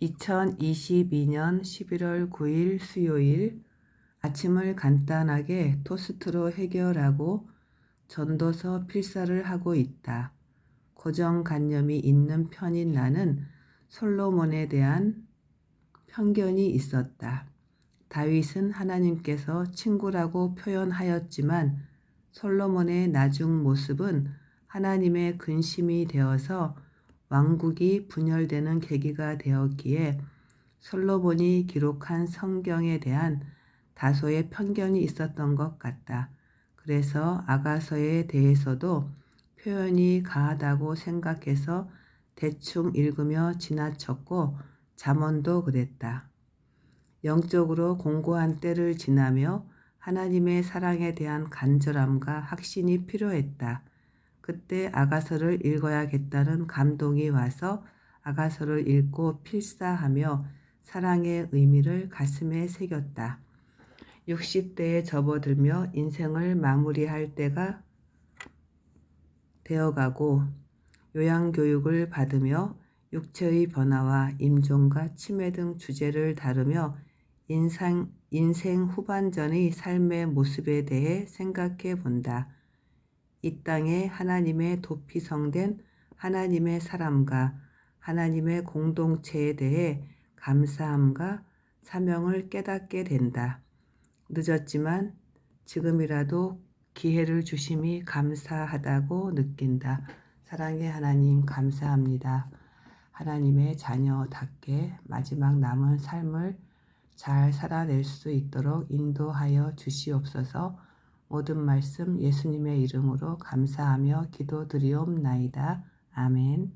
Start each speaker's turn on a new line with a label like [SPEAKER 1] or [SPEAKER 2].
[SPEAKER 1] 2022년 11월 9일 수요일 아침을 간단하게 토스트로 해결하고 전도서 필사를 하고 있다. 고정관념이 있는 편인 나는 솔로몬에 대한 편견이 있었다. 다윗은 하나님께서 친구라고 표현하였지만 솔로몬의 나중 모습은 하나님의 근심이 되어서 왕국이 분열되는 계기가 되었기에 솔로몬이 기록한 성경에 대한 다소의 편견이 있었던 것 같다. 그래서 아가서에 대해서도 표현이 가하다고 생각해서 대충 읽으며 지나쳤고 잠언도 그랬다. 영적으로 공고한 때를 지나며 하나님의 사랑에 대한 간절함과 확신이 필요했다. 그때 아가서를 읽어야겠다는 감동이 와서 아가서를 읽고 필사하며 사랑의 의미를 가슴에 새겼다. 60대에 접어들며 인생을 마무리할 때가 되어가고 요양교육을 받으며 육체의 변화와 임종과 치매 등 주제를 다루며 인생, 인생 후반전의 삶의 모습에 대해 생각해 본다. 이 땅에 하나님의 도피성된 하나님의 사람과 하나님의 공동체에 대해 감사함과 사명을 깨닫게 된다. 늦었지만 지금이라도 기회를 주심이 감사하다고 느낀다. 사랑의 하나님 감사합니다. 하나님의 자녀답게 마지막 남은 삶을 잘 살아낼 수 있도록 인도하여 주시옵소서 모든 말씀 예수님의 이름으로 감사하며 기도드리옵나이다. 아멘.